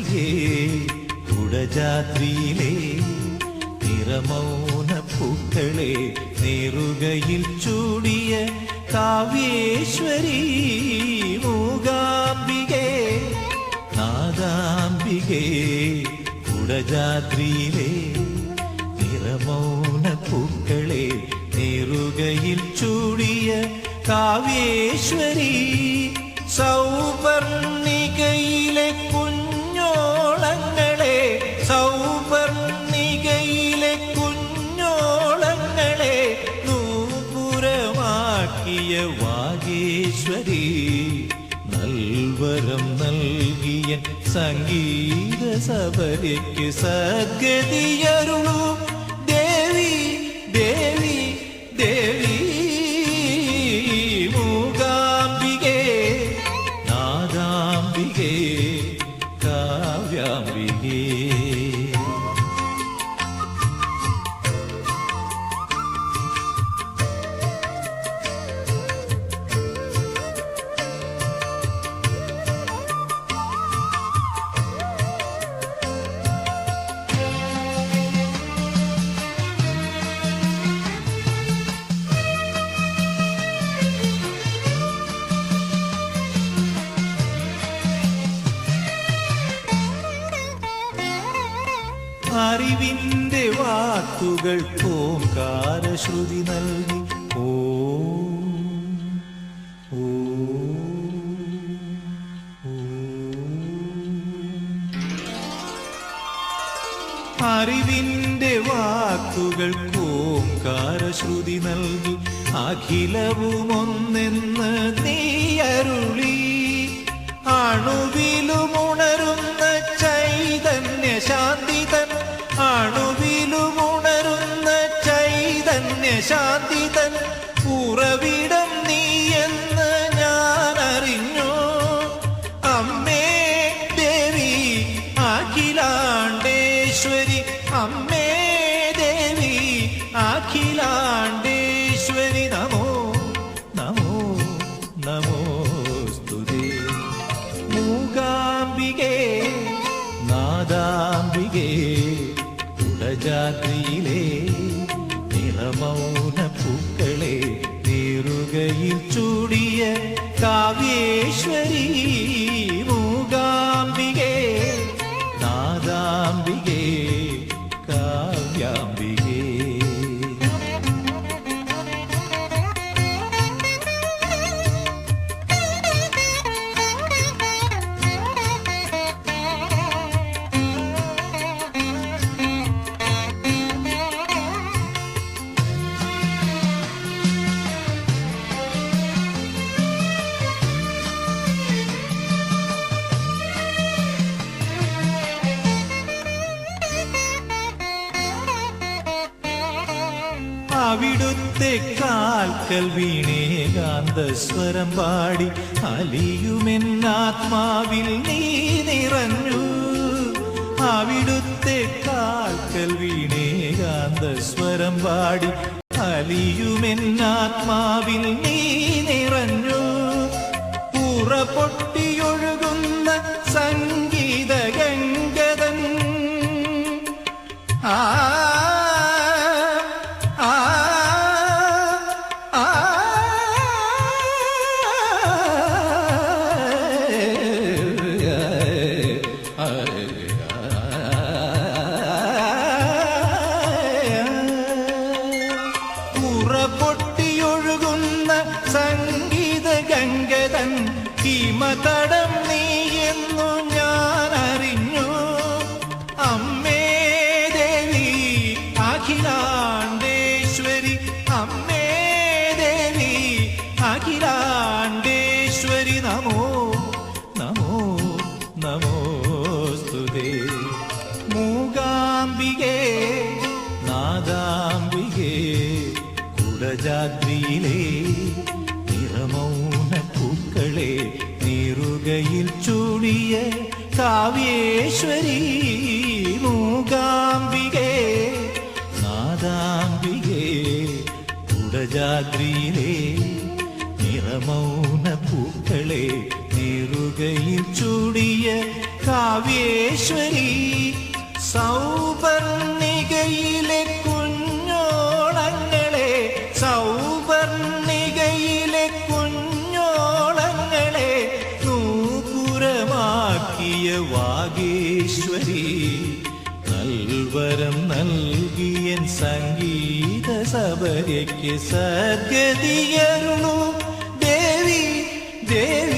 നാദാംബികേ കുടജാദ്രിയിലെ നിറമൗന പൂക്കളെ നേറുകയിൽ ചൂടിയ കാവ്യേശ്വരി മൂകാംബികേ നാദാംബികേ കുടജാദ്രിയിലെ നിറമൗന പൂക്കളെ നേറുകയിൽ ചൂടിയ കാവ്യേശ്വരി സൗവർണികയിലെ വാഗേശ്വരി നൽവരം നൽകിയ സംഗീത സഭയ്ക്ക് സദ്ഗതിയരുളു. അറിവിന്റെ വാക്കുകൾ ഓംകാരശ്രുതി നൽകി. ഓ അറിവിന്റെ വാക്കുകൾ ഓംകാരശ്രുതി നൽകി. അഖിലവും ഒന്നെന്ന് നീ അരുളി ശാന്തിതൻ ഉറവിടം എന്ന് ഞാൻ അറിഞ്ഞു അമ്മേ ദേവി അഖിലാണ്ടേശ്വരി. അമ്മേ ദേവി അഖിലാണ്ടേശ്വരി. നമോ നമോ നമോ സ്തുതി. മൂകാംബികേ നാദാംബികേ കുടജാദ്രിയിലെ അവിടുത്തെ കാൽക്കൽ വീണേ സ്വരം പാടി. അലിയുമെന്നാത്മാവിൽ നീ നിറഞ്ഞു. അവിടുത്തെ കാൽക്കൽ വീണേ സ്വരം പാടി. അലിയുമെന്നാത്മാവിൽ നീ നിറഞ്ഞു. പുറപൊട്ടിയൊഴുകുന്ന ഹിമതടം നീ എന്നു ഞാൻ അറിഞ്ഞു അമ്മേ ദേവി അഖിലാണ്ടേശ്വരി. അമ്മേ ദേവി അഖിലാണ്ടേശ്വരി. നമോ നമോ നമോ സ്തുതേ. മൂകാംബികേ നാദാംബികേ കുടജാദ്രിയിലേ നിറമൗന പൂക്കളെ നീറുകയിൽ ചൂടിയ കാവ്യേശ്വരി മൂകാംബികേ നാദാംബികേ കുടജാദ്രിയിലെ നിറമൗന പൂക്കളെ നീറുകയിൽ ചൂടിയ കാവ്യേശ്വരി സൗപർണികയിലെ നൽവരം നൽകിയൻ സംഗീത സഭയ്ക്ക് സദ്ഗതിയരുളു ദേവി ദേവി